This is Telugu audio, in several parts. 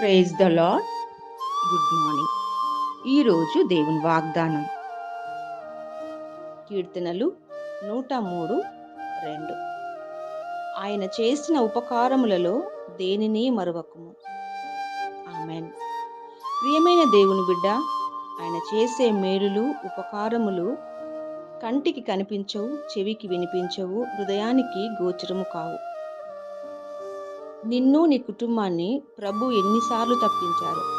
Praise the Lord good morning ఈరోజు దేవుని వాగ్దానం. కీర్తనలు నూట మూడు రెండు. ఆయన చేసిన ఉపకారములలో దేనిని మరువకము? ఆమెన్. ప్రియమైన దేవుని బిడ్డ ఆయన చేసే మేలులు ఉపకారములు కంటికి కనిపించవు చెవికి వినిపించవు హృదయానికి గోచరము కావు. నిన్ను నీ కుటుంబాన్ని ప్రభు ఎన్నిసార్లు తప్పించారు?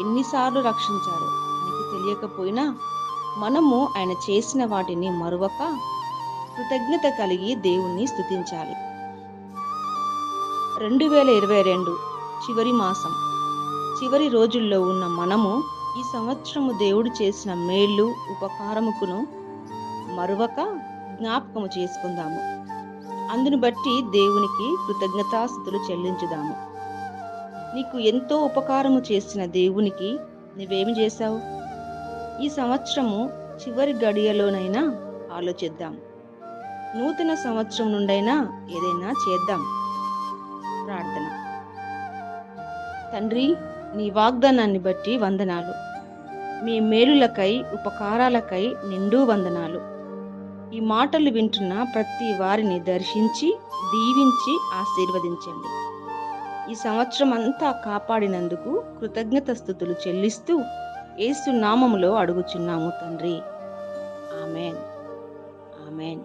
ఎన్నిసార్లు రక్షించారు? నీకు తెలియకపోయినా మనము ఆయన చేసిన వాటిని మరువక కృతజ్ఞత కలిగి దేవుణ్ణి స్థుతించాలి. రెండు వేల ఇరవై రెండు చివరి మాసం. చివరి రోజుల్లో ఉన్న మనము ఈ సంవత్సరము దేవుడు చేసిన మేళ్ళు ఉపకారముకును మరువక జ్ఞాపకము చేసుకుందాము. అందును బట్టి దేవునికి కృతజ్ఞతాస్థుతులు చెల్లించుదాము. నీకు ఎంతో ఉపకారము చేసిన దేవునికి నువ్వేమి చేశావు? ఈ సంవత్సరము చివరి గడియలోనైనా ఆలోచిద్దాం. నూతన సంవత్సరం నుండైనా ఏదైనా చేద్దాం. ప్రార్థన. తండ్రి నీ వాగ్దానాన్ని బట్టి వందనాలు. మీ మేలులకై ఉపకారాలకై నిండు వందనాలు. ఈ మాటలు వింటున్న ప్రతి వారిని దర్శించి దీవించి ఆశీర్వదించండి. ఈ సంవత్సరం అంతా కాపాడినందుకు కృతజ్ఞత స్థుతులు చెల్లిస్తూ ఏసు నామములో అడుగుచున్నాము తండ్రి. ఆమెన్. ఆమెన్.